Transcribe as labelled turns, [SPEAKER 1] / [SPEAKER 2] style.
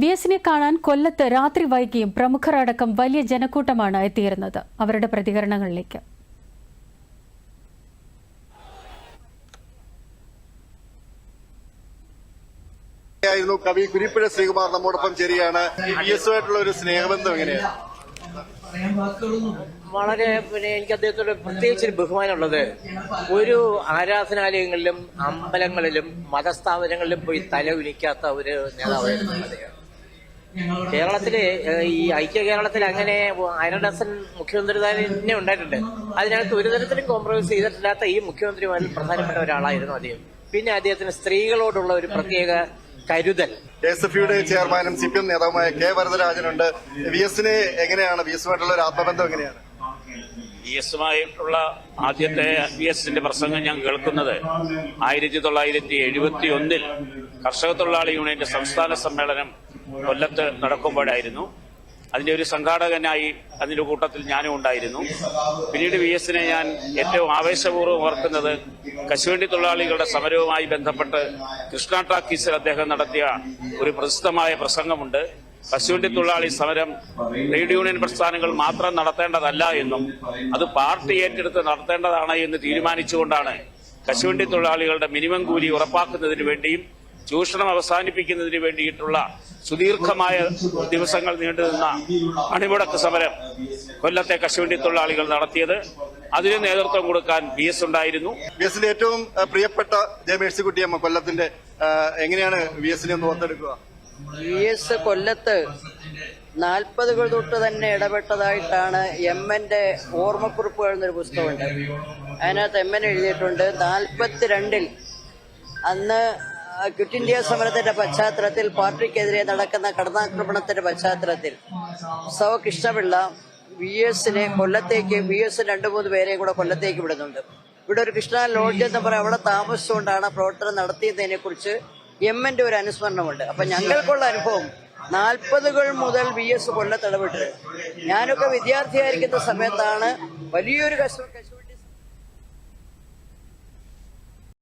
[SPEAKER 1] V എസിനെ കാണാൻ കൊല്ലത്ത് രാത്രി വൈകിയും പ്രമുഖർ അടക്കം വലിയ ജനക്കൂട്ടമാണ് എത്തിയിരുന്നത്. അവരുടെ പ്രതികരണങ്ങളിലേക്ക്.
[SPEAKER 2] കവി കുരിപ്പുഴ ശ്രീകുമാർ നമ്മോടൊപ്പം ചേരുകയാണ്. വി എസുമായിട്ടുള്ള ഒരു സ്നേഹബന്ധം എങ്ങനെയാണ്?
[SPEAKER 3] വളരെ പിന്നെ എനിക്ക് അദ്ദേഹത്തോട് പ്രത്യേകിച്ച് ഒരു ബഹുമാനമുള്ളത്. ഒരു ആരാധനാലയങ്ങളിലും അമ്പലങ്ങളിലും മതസ്ഥാപനങ്ങളിലും പോയി തല ഉലിക്കാത്ത ഒരു നേതാവായിരുന്നു അദ്ദേഹം. കേരളത്തിൽ ഈ ഐക്യ കേരളത്തിൽ അങ്ങനെ അരഡസൻ മുഖ്യമന്ത്രി തന്നെ ഉണ്ടായിട്ടുണ്ട്. അതിനകത്ത് ഒരു തരത്തിലും കോംപ്രമൈസ് ചെയ്തിട്ടില്ലാത്ത ഈ മുഖ്യമന്ത്രിമാരിൽ പ്രധാനപ്പെട്ട ഒരാളായിരുന്നു അദ്ദേഹം. പിന്നെ അദ്ദേഹത്തിന് സ്ത്രീകളോടുള്ള ഒരു പ്രത്യേക കരുതൽ.
[SPEAKER 2] എസ് എഫ് യുടെ ചെയർമാനും സി പി എം നേതാവുമായ കെ വരദരാജനുണ്ട്. വി എസിന് എങ്ങനെയാണ് വി എസുമായിട്ടുള്ള ഒരു ആത്മബന്ധം എങ്ങനെയാണ്?
[SPEAKER 4] വി എസുമായിട്ടുള്ള ആദ്യത്തെ വി എസിന്റെ പ്രസംഗം ഞാൻ കേൾക്കുന്നത് ആയിരത്തി തൊള്ളായിരത്തി എഴുപത്തി ഒന്നിൽ കർഷക തൊഴിലാളി യൂണിയന്റെ സംസ്ഥാന സമ്മേളനം കൊല്ലത്ത് നടക്കുമ്പോഴായിരുന്നു. അതിന്റെ ഒരു സംഘാടകനായി അതിന്റെ കൂട്ടത്തിൽ ഞാനും ഉണ്ടായിരുന്നു. പിന്നീട് വി എസിനെ ഞാൻ ഏറ്റവും ആവേശപൂർവം ഓർക്കുന്നത് കശുവണ്ടി തൊഴിലാളികളുടെ സമരവുമായി ബന്ധപ്പെട്ട് കൃഷ്ണ ടാക്കീസിൽ അദ്ദേഹം നടത്തിയ ഒരു പ്രസിദ്ധമായ പ്രസംഗമുണ്ട്. കശുവണ്ടി തൊഴിലാളി സമരം ട്രേഡ് യൂണിയൻ പ്രസ്ഥാനങ്ങൾ മാത്രം നടത്തേണ്ടതല്ല എന്നും അത് പാർട്ടി ഏറ്റെടുത്ത് നടത്തേണ്ടതാണ് എന്ന് തീരുമാനിച്ചുകൊണ്ടാണ് കശുവണ്ടി തൊഴിലാളികളുടെ മിനിമം കൂലി ഉറപ്പാക്കുന്നതിന് വേണ്ടിയും ചൂഷണം അവസാനിപ്പിക്കുന്നതിന് വേണ്ടിയിട്ടുള്ള സുദീർഘമായ ദിവസങ്ങൾ നീണ്ടുനിന്ന അണിമുടക്ക് സമരം കൊല്ലത്തെ കശുവണ്ടി തൊഴിലാളികൾ നടത്തിയത്. അതിന് നേതൃത്വം കൊടുക്കാൻ ബി എസ് ഉണ്ടായിരുന്നു.
[SPEAKER 2] ബി എസിന്റെ ഏറ്റവും പ്രിയപ്പെട്ട ജയമേഴ്സിക്കുട്ടിയമ്മ കൊല്ലത്തിന്റെ എങ്ങനെയാണ് വി എസിനെ ഒന്ന് ഓർത്തെടുക്കുക?
[SPEAKER 5] വി എസ് കൊല്ലത്ത് നാൽപ്പതുകൾ തൊട്ട് തന്നെ ഇടപെട്ടതായിട്ടാണ് എം എന്റെ ഓർമ്മക്കുറിപ്പുകൾ എന്നൊരു പുസ്തകമുണ്ട്. അതിനകത്ത് എം എൻ എഴുതിയിട്ടുണ്ട്. നാൽപ്പത്തിരണ്ടിൽ അന്ന് ക്വിറ്റ് ഇന്ത്യ സമരത്തിന്റെ പശ്ചാത്തലത്തിൽ പാർട്ടിക്കെതിരെ നടക്കുന്ന കടന്നാക്രമണത്തിന്റെ പശ്ചാത്തലത്തിൽ സോ കൃഷ്ണപിള്ള വി എസിനെ കൊല്ലത്തേക്ക് വി എസ് രണ്ടു മൂന്ന് പേരെയും കൂടെ കൊല്ലത്തേക്ക് വിടുന്നുണ്ട്. ഇവിടെ ഒരു കൃഷ്ണ ലോഡ്ജ് എന്ന് പറയാം. അവിടെ താമസിച്ചുകൊണ്ടാണ് പ്രവർത്തനം നടത്തിയതിനെ കുറിച്ച് എം എന്റെ ഒരു അനുസ്മരണമുണ്ട്. അപ്പൊ ഞങ്ങൾക്കുള്ള അനുഭവം നാൽപ്പതുകൾ മുതൽ വി എസ് കൊല്ലത്തിടപെട്ടത് ഞാനൊക്കെ വിദ്യാർത്ഥിയായിരിക്കുന്ന സമയത്താണ് വലിയൊരു കശു